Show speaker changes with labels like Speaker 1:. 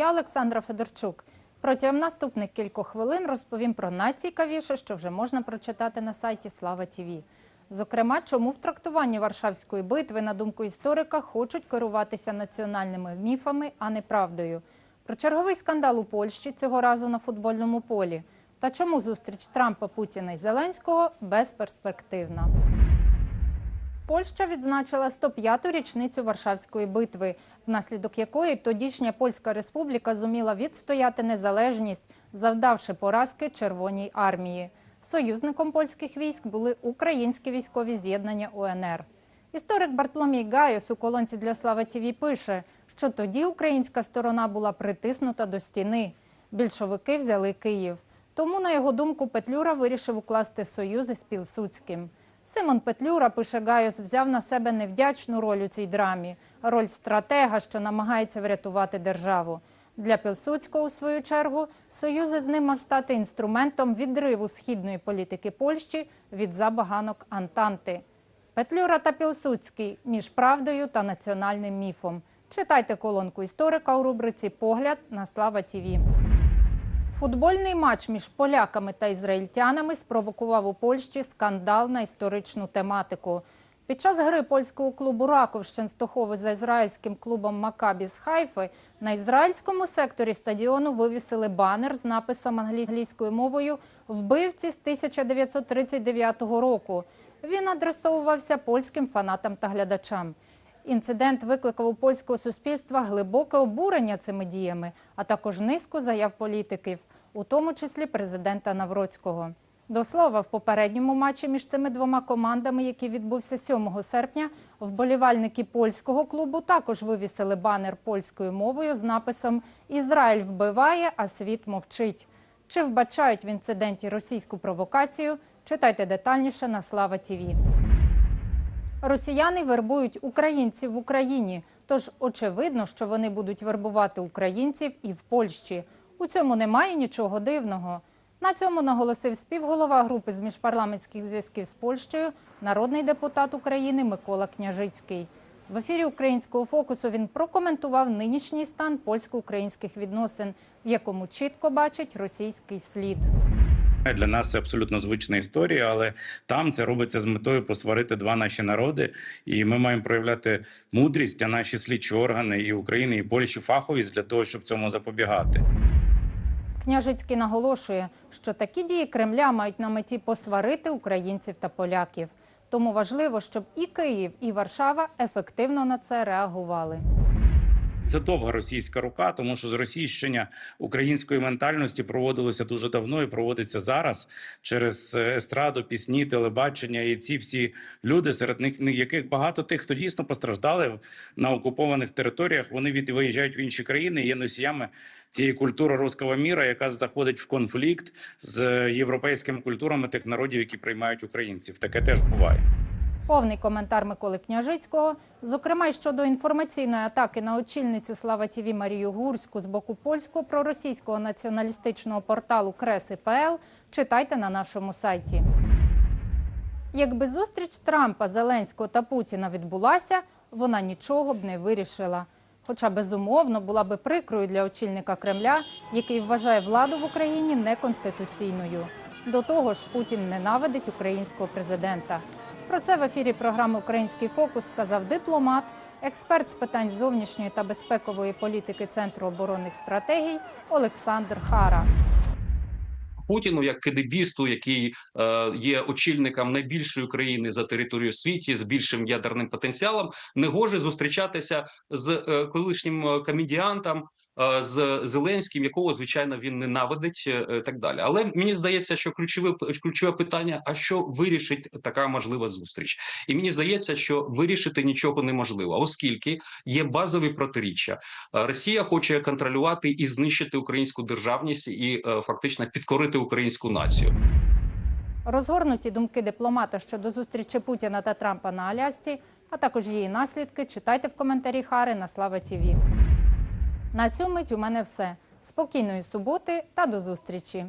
Speaker 1: Я Олександра Федорчук. Протягом наступних кількох хвилин розповім про найцікавіше, що вже можна прочитати на сайті Слава Тіві. Зокрема, чому в трактуванні Варшавської битви, на думку історика, хочуть керуватися національними міфами, а не правдою. Про черговий скандал у Польщі цього разу на футбольному полі. Та чому зустріч Трампа, Путіна і Зеленського безперспективна. Польща відзначила 105-ту річницю Варшавської битви, внаслідок якої тодішня Польська республіка зуміла відстояти незалежність, завдавши поразки Червоній армії. Союзником польських військ були українські військові з'єднання УНР. Історик Бартломій Гайос у колонці для Слава ТІВІ пише, що тоді українська сторона була притиснута до стіни. Більшовики взяли Київ. Тому, на його думку, Петлюра вирішив укласти союзи з Пілсудським. Симон Петлюра, пише Гайос, взяв на себе невдячну роль у цій драмі, роль стратега, що намагається врятувати державу. Для Пілсудського, у свою чергу, союзи з ним мав стати інструментом відриву східної політики Польщі від забаганок Антанти. Петлюра та Пілсудський між правдою та національним міфом. Читайте колонку історика у рубриці Погляд на Слава Тіві. Футбольний матч між поляками та ізраїльтянами спровокував у Польщі скандал на історичну тематику. Під час гри польського клубу Раков з Ченстохови за ізраїльським клубом Макабі з Хайфи на ізраїльському секторі стадіону вивісили банер з написом англійською мовою Вбивці з 1939 року. Він адресовувався польським фанатам та глядачам. Інцидент викликав у польського суспільства глибоке обурення цими діями, а також низку заяв політиків, у тому числі президента Навроцького. До слова, в попередньому матчі між цими двома командами, який відбувся 7 серпня, вболівальники польського клубу також вивісили банер польською мовою з написом Ізраїль вбиває, а світ мовчить. Чи вбачають в інциденті російську провокацію? Читайте детальніше на Слава Тіві. Росіяни вербують українців в Україні, тож очевидно, що вони будуть вербувати українців і в Польщі. У цьому немає нічого дивного. На цьому наголосив співголова групи з міжпарламентських зв'язків з Польщею, народний депутат України Микола Княжицький. В ефірі українського фокусу він прокоментував нинішній стан польсько-українських відносин, в якому чітко бачить російський слід.
Speaker 2: Для нас це абсолютно звична історія, але там це робиться з метою посварити два наші народи, і ми маємо проявляти мудрість, а наші слідчі органи і України, і Польщі фаховість для того, щоб цьому запобігати.
Speaker 1: Княжицький наголошує, що такі дії Кремля мають на меті посварити українців та поляків. Тому важливо, щоб і Київ, і Варшава ефективно на це реагували.
Speaker 2: Це довга російська рука, тому що зросійщення української ментальності проводилося дуже давно і проводиться зараз через е, естраду, пісні, телебачення. І ці всі люди, серед них яких багато тих, хто дійсно постраждали на окупованих територіях, вони від виїжджають в інші країни. Є носіями цієї культури руського міра, яка заходить в конфлікт з європейськими культурами тих народів, які приймають українців. Таке теж буває.
Speaker 1: Повний коментар Миколи Княжицького, зокрема й щодо інформаційної атаки на очільницю Слава Тіві Марію Гурську з боку польського проросійського націоналістичного порталу Креси.пл, читайте на нашому сайті. Якби зустріч Трампа, Зеленського та Путіна відбулася, вона нічого б не вирішила. Хоча безумовно була би прикрою для очільника Кремля, який вважає владу в Україні неконституційною. До того ж, Путін ненавидить українського президента. Про це в ефірі програми Український фокус сказав дипломат, експерт з питань зовнішньої та безпекової політики Центру оборонних стратегій Олександр Хара.
Speaker 3: Путіну як кидебісту, який е, є очільником найбільшої країни за територією світі з більшим ядерним потенціалом, не гоже зустрічатися з е, колишнім е, комедіантом. Е, З Зеленським, якого звичайно він ненавидить, е, е, так далі. Але мені здається, що ключове ключове питання: а що вирішить така можлива зустріч? І мені здається, що вирішити нічого неможливо, оскільки є базові протиріччя. Росія хоче контролювати і знищити українську державність і фактично підкорити українську націю.
Speaker 1: Розгорнуті думки дипломата щодо зустрічі Путіна та Трампа на Алясці, а також її наслідки, читайте в коментарі Хари на Слава Тіві. На цю мить у мене все. Спокійної суботи та до зустрічі.